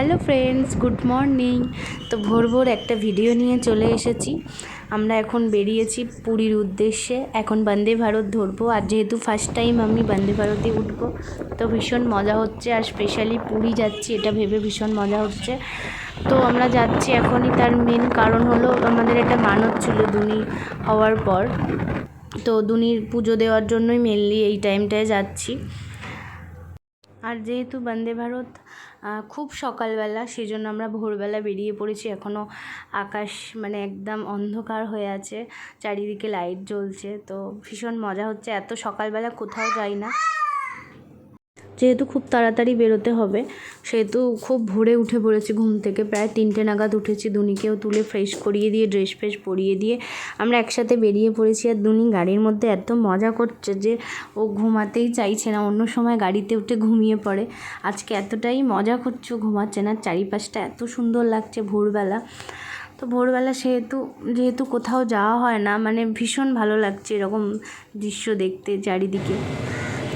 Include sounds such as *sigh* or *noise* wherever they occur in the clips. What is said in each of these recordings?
Hello friends, good morning. তো ভোর ভোর একটা ভিডিও নিয়ে চলে এসেছি। আমরা এখন বেরিয়েছি পুরীর উদ্দেশ্যে। এখন বন্দে ভারত ধরবো। আর যেহেতু ফার্স্ট টাইম আমি বন্দে ভারতে উঠবো, তো ভীষণ মজা হচ্ছে। আর স্পেশালি পুরী যাচ্ছি, এটা ভেবে ভীষণ মজা হচ্ছে। তো আমরা যাচ্ছি এখনই। তার মেন কারণ হলো আমাদের একটা মানত ছিল দুনি হওয়ার পর। তো দুনির পুজো দেওয়ার জন্যই মেনলি এই টাইমটায় যাচ্ছি। আর যেহেতু বন্দে ভারত খুব সকালবেলা সেই জন্য আমরা ভোরবেলা বেরিয়ে পড়েছি। এখনও আকাশ মানে একদম অন্ধকার হয়ে আছে, চারিদিকে লাইট জ্বলছে। তো ভীষণ মজা হচ্ছে। এত সকালবেলা কোথাও যাই না। যেহেতু খুব তাড়াতাড়ি বেরোতে হবে, সেহেতু খুব ভোরে উঠে পড়েছি ঘুম থেকে। প্রায় তিনটে নাগাদ উঠেছি দুনিকেও তুলে ফ্রেশ করিয়ে দিয়ে ড্রেস ফ্রেশ পরিয়ে দিয়ে। আমরা একসাথে বেরিয়ে পড়েছি আর দুনি গাড়ির মধ্যে এত মজা করছে যে ও ঘুমাতেই চাইছে না, অন্য সময় গাড়িতে উঠে ঘুমিয়ে পড়ে। আজকে এতটাই মজা করছে ঘুমাচ্ছে না, চারিপাশটা এত সুন্দর লাগছে ভোরবেলা। তো ভোরবেলা সেহেতু, যেহেতু কোথাও যাওয়া হয় না মানে ভীষণ ভালো লাগছে এরকম দৃশ্য দেখতে চারিদিকে।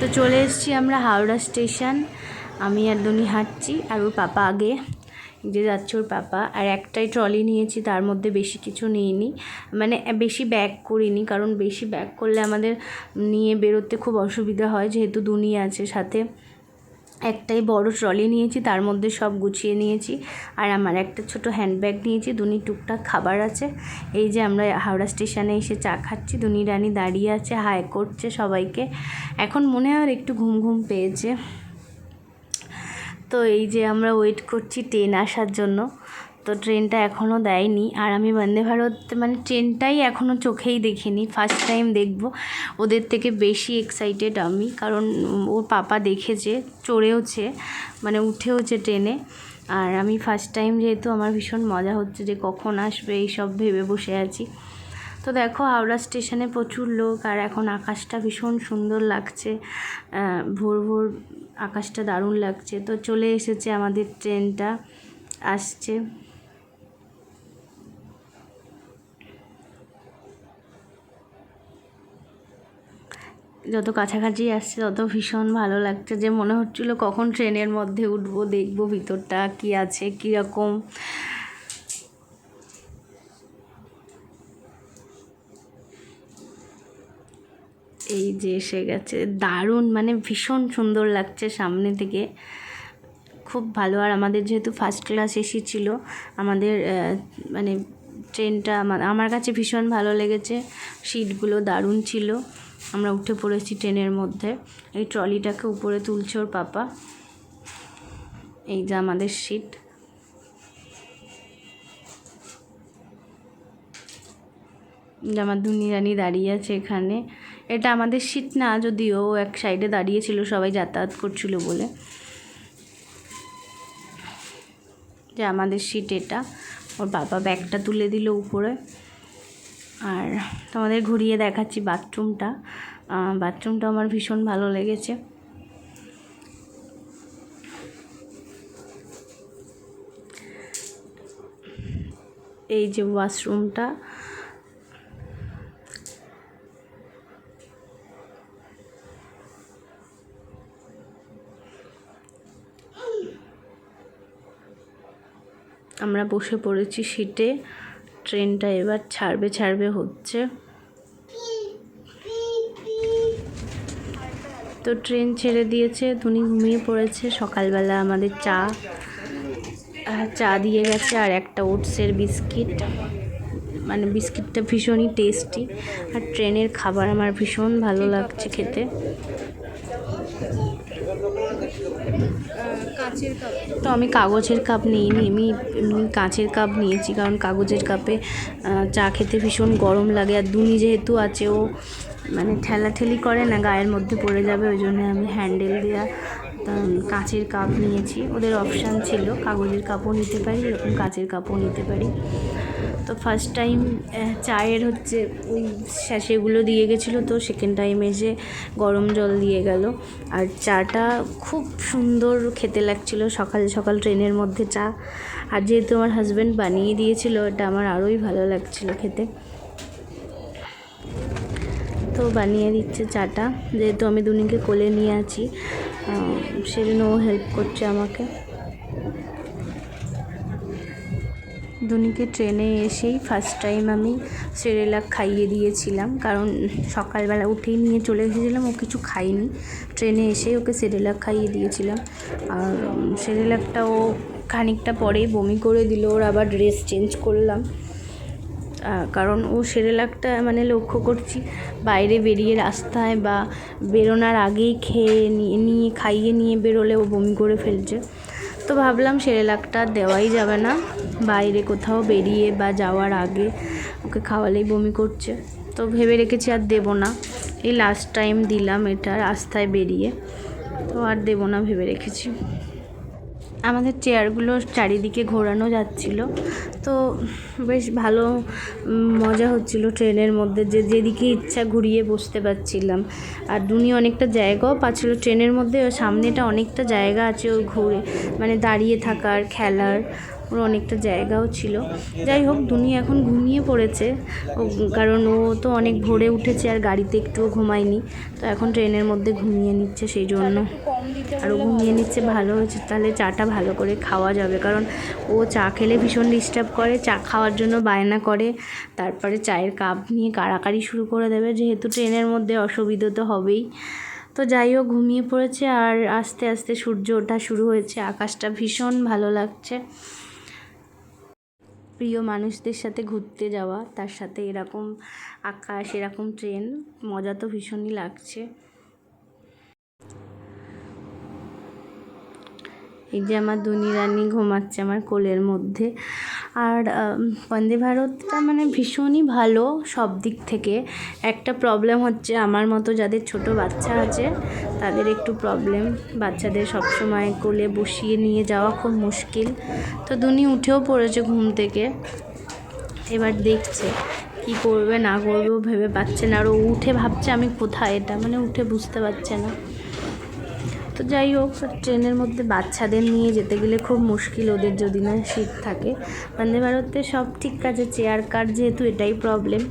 তো চলে এসেছি আমরা হাওড়া স্টেশন। আমি আর দুনি হাঁটছি আর ওর পাপা আগে। যে যাচ্ছে ওর পাপা। আর একটাই ট্রলি নিয়েছি, তার মধ্যে বেশি কিছু নিইনি। মানে বেশি ব্যাগ করিনি, কারণ বেশি ব্যাগ করলে আমাদের নিয়ে বেরোতে খুব অসুবিধা হয়, যেহেতু দুনিয়া আছে সাথে। একটাই বড় ট্রলি নিয়েছি, তার মধ্যে সব গুছিয়ে নিয়েছি। আর আমার একটা ছোট হ্যান্ডব্যাগ নিয়েছি, দুনি টুকটাক খাবার আছে। এই যে আমরা হাওড়া স্টেশনে এসে চা খাচ্ছি, দুনি রানী দাঁড়িয়ে আছে, হাই করছে সবাইকে। এখন মনে হয় আর একটু ঘুম ঘুম পেয়েছে। তো এই যে আমরা ওয়েট করছি ট্রেন আসার জন্য। তো ট্রেনটা এখনও দেয়নি। আর আমি বন্দে ভারত মানে ট্রেনটাই এখনও চোখেই দেখিনি। ফার্স্ট টাইম দেখব। ওদের থেকে বেশি এক্সাইটেড আমি। কারণ ওর পাপা দেখেছে, চড়েওছে মানে উঠেওছে ট্রেনে। আর আমি ফার্স্ট টাইম যেহেতু আমার ভীষণ মজা হচ্ছে যে কখন আসবে, এই সব ভেবে বসে আছি। তো দেখো, হাওড়া স্টেশনে প্রচুর লোক আর এখন আকাশটা ভীষণ সুন্দর লাগছে। ভোর ভোর আকাশটা দারুণ লাগছে। তো চলে এসেছে আমাদের ট্রেনটা, আসছে। যত কাছাকাছি আসছে তত ভীষণ ভালো লাগছে যে মনে হচ্ছিল কখন ট্রেনের মধ্যে উঠবো, দেখব ভিতরটা কি আছে কীরকম এই যে এসে গেছে। দারুণ মানে ভীষণ সুন্দর লাগছে সামনে থেকে। খুব ভালো। আর আমাদের যেহেতু ফার্স্ট ক্লাস এসি ছিল আমাদের মানে ট্রেনটা আমা- আমার কাছে ভীষণ ভালো লেগেছে। সিটগুলো দারুণ ছিল। আমরা উঠে পড়েছি ট্রেনের মধ্যে। এই ট্রলিটাকে উপরে তুলছে ওর পাপা। এই যে আমাদের সিট। আমার দুনিরানি দাঁড়িয়ে আছে এখানে। এটা আমাদের সিট না, যদিও এক সাইডে দাঁড়িয়েছিল, সবাই যাতায়াত করছিল বলে। যে আমাদের সিট এটা। ওর বাবা ব্যাগটা তুলে দিল উপরে। আর তোমাদের ঘুরিয়ে দেখাচ্ছি বাথরুমটা। বাথরুমটা আমার ভীষণ ভালো লেগেছে। এই যে ওয়াশরুমটা। আমরা বসে পড়েছি সিটে ট্রেনটা এবার ছাড়বে ছাড়বে হচ্ছে। তো ট্রেন ছেড়ে দিয়েছে তুমি ঘুমিয়ে পড়েছে, সকালবেলা আমাদের চা চা দিয়ে গেছে আর একটা ওটসের বিস্কিট। মানে বিস্কিটটা ভীষণই টেস্টি আর ট্রেনের খাবার আমার ভীষণ ভালো লাগছে খেতে। কাচের তো আমি কাগজের কাপ নিইনি, আমি এমনি কাঁচের কাপ নিয়েছি, কারণ কাগজের কাপে চা খেতে ভীষণ গরম লাগে, আর দুনি যেহেতু আছে, ও মানে ঠেলাঠেলি করে না, গায়ের মধ্যে পড়ে যাবে, ওই জন্য আমি হ্যান্ডেল দেওয়া কাঁচের কাপ নিয়েছি। ওদের অপশান ছিল, কাগজের কাপও নিতে পারি, এরকম কাঁচের কাপও নিতে পারি। তো ফার্স্ট টাইম চায়ের হচ্ছে ওই স্যাশেগুলো দিয়ে গেছিল তো সেকেন্ড টাইম এসে গরম জল দিয়ে গেল। আর চাটা খুব সুন্দর খেতে লাগছিল সকাল সকাল ট্রেনের মধ্যে চা। আর যেহেতু আমার হাজব্যান্ড বানিয়ে দিয়েছিল, এটা আমার আরোই ভালো লাগছিল খেতে। তো বানিয়ে দিচ্ছে চাটা। যেহেতু আমি দুনিকে কোলে নিয়ে আছি সেজন্য ও হেল্প করছে আমাকে। দুনিকে ট্রেনে এসেই ফার্স্ট টাইম আমি সেরেলাক খাইয়ে দিয়েছিলাম। কারণ সকালবেলা উঠেই নিয়ে চলে এসেছিলাম, ও কিছু খায়নি। ট্রেনে এসেই ওকে সেরেলাক খাইয়ে দিয়েছিলাম। আর সেরেলাকটা ও খানিকটা পরেই বমি করে দিল, ওর আবার ড্রেস চেঞ্জ করলাম। কারণ ও সেরেলাকটা মানে লক্ষ্য করছি, বাইরে বেরিয়ে রাস্তায় বা বেরোনোর আগেই খেয়ে নিয়ে নিয়ে, খাইয়ে নিয়ে বেরোলে ও বমি করে ফেলছে। তো ভাবলাম সেরেলাকটা দেওয়াই যাবে না। বাইরে কোথাও বেরিয়ে বা যাওয়ার আগে ওকে খাওয়ালেই বমি করছে। তো ভেবে রেখেছি আর দেব না। এই লাস্ট টাইম দিলাম এটা রাস্তায় বেরিয়ে। তো আর দেবো না ভেবে রেখেছি। আমাদের চেয়ারগুলো চারিদিকে ঘোরানো যাচ্ছিল। তো বেশ ভালো মজা হচ্ছিল ট্রেনের মধ্যে। যে যেদিকে ইচ্ছা ঘুরিয়ে বসতে পারছিলাম। আর দুনি অনেকটা জায়গাও পাচ্ছিল। ট্রেনের মধ্যে সামনেটা অনেকটা জায়গা আছে ও ঘুরে মানে দাঁড়িয়ে থাকার, খেলার, ওর অনেকটা জায়গাও ছিল। যাই হোক, দুনি এখন ঘুমিয়ে পড়েছে। ও, কারণ ও তো অনেক ভোরে উঠেছে আর গাড়িতে একটুও ঘুমায়নি। তো এখন ট্রেনের মধ্যে ঘুমিয়ে নিচ্ছে সেই জন্য। আর ও ঘুমিয়ে নিচ্ছে, ভালো হয়েছে। তাহলে চাটা ভালো করে খাওয়া যাবে। কারণ ও চা খেলে ভীষণ ডিস্টার্ব করে, চা খাওয়ার জন্য বায়না করে, তারপরে চায়ের কাপ নিয়ে কাড়াকাড়ি শুরু করে দেবে। যেহেতু ট্রেনের মধ্যে অসুবিধা তো হবেই। তো যাই হোক, ঘুমিয়ে পড়েছে আর আস্তে আস্তে সূর্য ওঠা শুরু হয়েছে। আকাশটা ভীষণ ভালো লাগছে। প্রিয় মানুষদের সাথে ঘুরতে যাওয়া, তার সাথে এরকম আকাশ, এরকম ট্রেন, মজা তো ভীষণই লাগছে। এই যে আমার দুনি রানী ঘুমাচ্ছে আমার কোলের মধ্যে। আর বন্দে ভারতটা মানে ভীষণই ভালো সব দিক থেকে। একটা প্রবলেম হচ্ছে আমার মতো যাদের ছোট বাচ্চা আছে, তাদের একটু প্রবলেম বাচ্চাদের সবসময় কোলে বসিয়ে নিয়ে যাওয়া খুব মুশকিল। তো দুনি উঠেও পড়েছে ঘুম থেকে। এবার দেখছে কি করবে না করবে ভেবে পাচ্ছে না। আর ও উঠে ভাবছে আমি কোথায় এটা? মানে উঠে বুঝতে পারছে না। তো যাই হোক, ট্রেনের মধ্যে বাচ্চাদের নিয়ে যেতে গেলে খুব মুশকিল ওদের যদি না সিট থাকে। বন্দে ভারতে সব ঠিক আছে চেয়ার কার যেহেতু এটাই প্রবলেম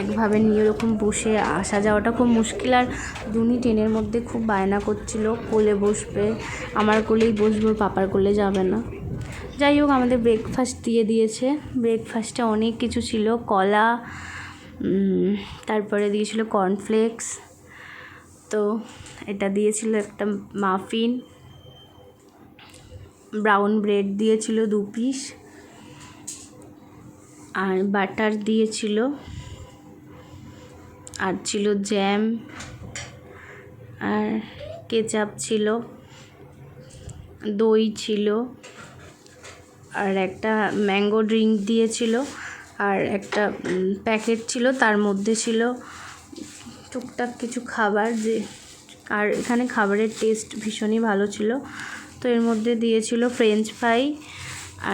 একভাবে নিয়ে ওরকম বসে আসা যাওয়াটা খুব মুশকিল। আর দুনি ট্রেনের মধ্যে খুব বায়না করছিল, কোলে বসবে, আমার কোলেই বসবে, পাপার কোলে যাবে না। যাই হোক, আমাদের ব্রেকফাস্ট দিয়ে দিয়েছে। ব্রেকফাস্টে অনেক কিছু ছিল, কলা তারপরে দিয়েছিল কর্নফ্লেক্স তো এটা দিয়েছিল একটা মাফিন। ব্রাউন ব্রেড দিয়েছিল দু পিস। আর বাটার দিয়েছিল। আর ছিল জ্যাম। আর কেচাপ ছিল। দই ছিল। আর একটা ম্যাঙ্গো ড্রিঙ্ক দিয়েছিল। আর একটা প্যাকেট ছিল। তার মধ্যে ছিল টুকটাক কিছু খাবার যে আর এখানে খাবারের টেস্ট ভীষণই ভালো ছিল। তো এর মধ্যে দিয়েছিল ফ্রেঞ্চ ফ্রাই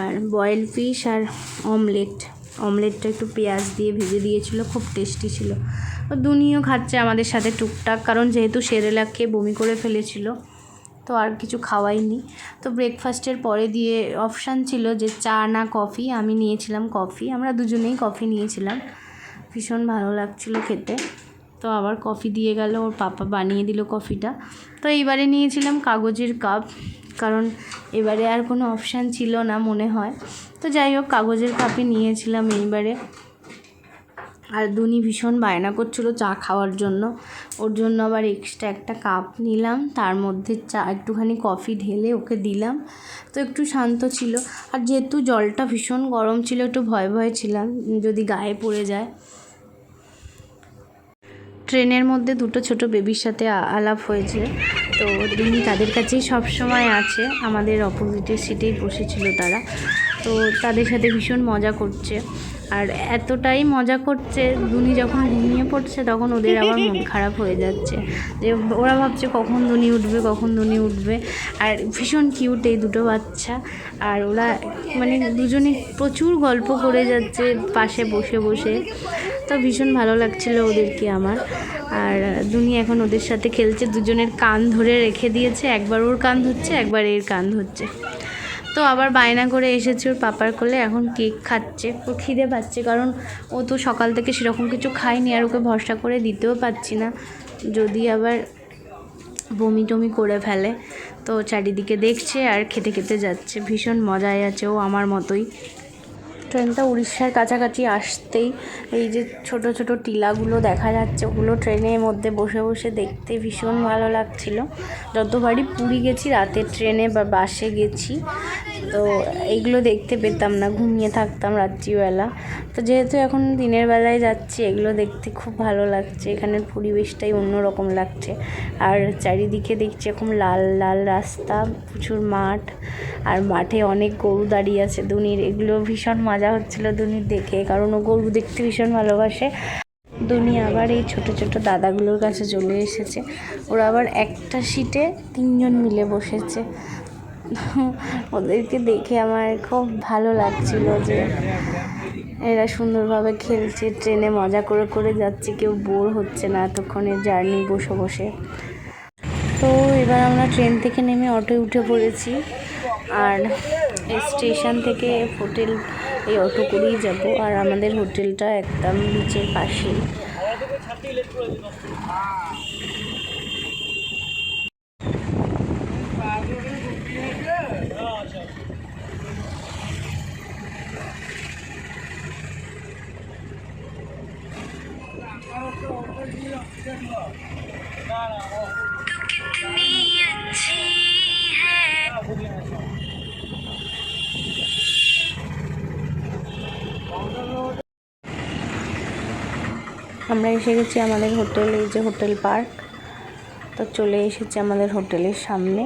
আর বয়েল ফিশ আর অমলেট অমলেটটা একটু পেঁয়াজ দিয়ে ভেজে দিয়েছিল, খুব টেস্টি ছিল। তো দুনিও খাচ্ছে আমাদের সাথে টুকটাক, কারণ যেহেতু সেরেলাক খেয়ে বমি করে ফেলেছিল, তো আর কিছু খাওয়াইনি। তো ব্রেকফাস্টের পরে দিয়ে অপশান ছিল যে চা না কফি আমি নিয়েছিলাম কফি আমরা দুজনেই কফি নিয়েছিলাম। ভীষণ ভালো লাগছিল খেতে। তো আবার কফি দিয়ে গেল, ওর পাপা বানিয়ে দিল কফিটা। তো এইবারে নিয়েছিলাম কাগজের কাপ, কারণ এবারে আর কোনো অপশান ছিল না মনে হয়। তো যাই হোক, কাগজের কাপে নিয়েছিলাম এইবারে। আর দুনি ভীষণ বায়না করছিল চা খাওয়ার জন্য। ওর জন্য আবার এক্সট্রা একটা কাপ নিলাম, তার মধ্যে চা, একটুখানি কফি ঢেলে ওকে দিলাম। তো একটু শান্ত ছিল। আর যেহেতু জলটা ভীষণ গরম ছিল, একটু ভয় ভয়ে ছিলাম, যদি গায়ে পড়ে যায়। ট্রেনের মধ্যে দুটো ছোট বেবির সাথে আলাপ হয়েছে। তো রিমি তাদের কাছেই সব সময় আছে। আমাদের অপোজিটের সিটেই বসেছিল তারা। তো তাদের সাথে ভীষণ মজা করছে। আর এতটাই মজা করছে দুনি যখন ঘুমিয়ে পড়ছে তখন ওদের আবার মন *laughs* খারাপ হয়ে যাচ্ছে। যে ওরা ভাবছে কখন দুনি উঠবে কখন দুনি উঠবে। আর ভীষণ কিউট এই দুটো বাচ্চা। আর ওরা মানে দুজনে প্রচুর গল্প করে যাচ্ছে পাশে বসে বসে। তো ভীষণ ভালো লাগছিল ওদেরকে আমার। আর দুনি এখন ওদের সাথে খেলছে দুজনের কান ধরে রেখে দিয়েছে। একবার ওর কান ধরছে একবার এর কান ধরছে। তো আবার বায়না করে এসেছে ওর পাপার কোলে, এখন কেক খাচ্ছে। ওর খিদে পাচ্ছে, কারণ ও তো সকাল থেকে সেরকম কিছু খায়নি আর ওকে ভরসা করে দিতেও পারছি না। যদি আবার বমি টমি করে ফেলে, তো চারিদিকে দেখছে আর খেতে খেতে যাচ্ছে। ভীষণ মজায় আছে ও আমার মতোই। ট্রেনটা উড়িষ্যার কাছাকাছি আসতেই এই যে ছোট ছোট টিলাগুলো দেখা যাচ্ছে, ওগুলো ট্রেনের মধ্যে বসে বসে দেখতে ভীষণ ভালো লাগছিল। যতবারই পুরী গেছি, রাতের ট্রেনে বা বাসে গেছি তো এইগুলো দেখতে পেতাম না, ঘুমিয়ে থাকতাম রাত্রিবেলা। তো যেহেতু এখন দিনের বেলায় যাচ্ছি, এগুলো দেখতে খুব ভালো লাগছে। এখানের পরিবেশটাই অন্যরকম লাগছে। আর চারিদিকে দেখছি এখন লাল লাল রাস্তা, প্রচুর মাঠ, আর মাঠে অনেক গরু দাঁড়িয়ে আছে দুনির। এগুলো ভীষণ মজা হচ্ছিল দুনির দেখে, কারণ ও গরু দেখতে ভীষণ ভালোবাসে। দুনি আবার এই ছোট ছোট দাদাগুলোর কাছে চলে এসেছে। ওরা আবার একটা সিটে তিনজন মিলে বসেছে। ওদেরকে দেখে আমার খুব ভালো লাগছিল যে এরা সুন্দরভাবে খেলছে, ট্রেনে মজা করে করে যাচ্ছে, কেউ বোর হচ্ছে না এতক্ষণের জার্নি বসে বসে। তো এবার আমরা ট্রেন থেকে নেমে অটোয় উঠে পড়েছি আর স্টেশন থেকে হোটেল, এই অটো করেই যাব। আর আমাদের হোটেলটা একদম বিচের পাশেই। এসে গেছি আমাদের হোটেল, এই যে হোটেল পার্ক। তো চলে এসেছি আমাদের হোটেলের সামনে।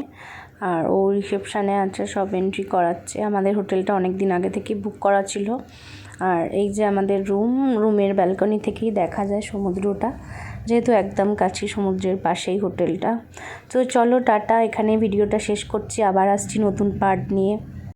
আর ও রিসেপশানে আছে, সব এন্ট্রি করাচ্ছে। আমাদের হোটেলটা অনেক দিন আগে থেকে বুক করা ছিল। আর এই যে আমাদের রুম রুমের ব্যালকনি থেকেই দেখা যায় সমুদ্রটা। যেহেতু একদম কাছে সমুদ্রের পাশেই হোটেলটা। তো চলো টাটা এখানে ভিডিওটা শেষ করছি। আবার আসছি নতুন পার্ট নিয়ে।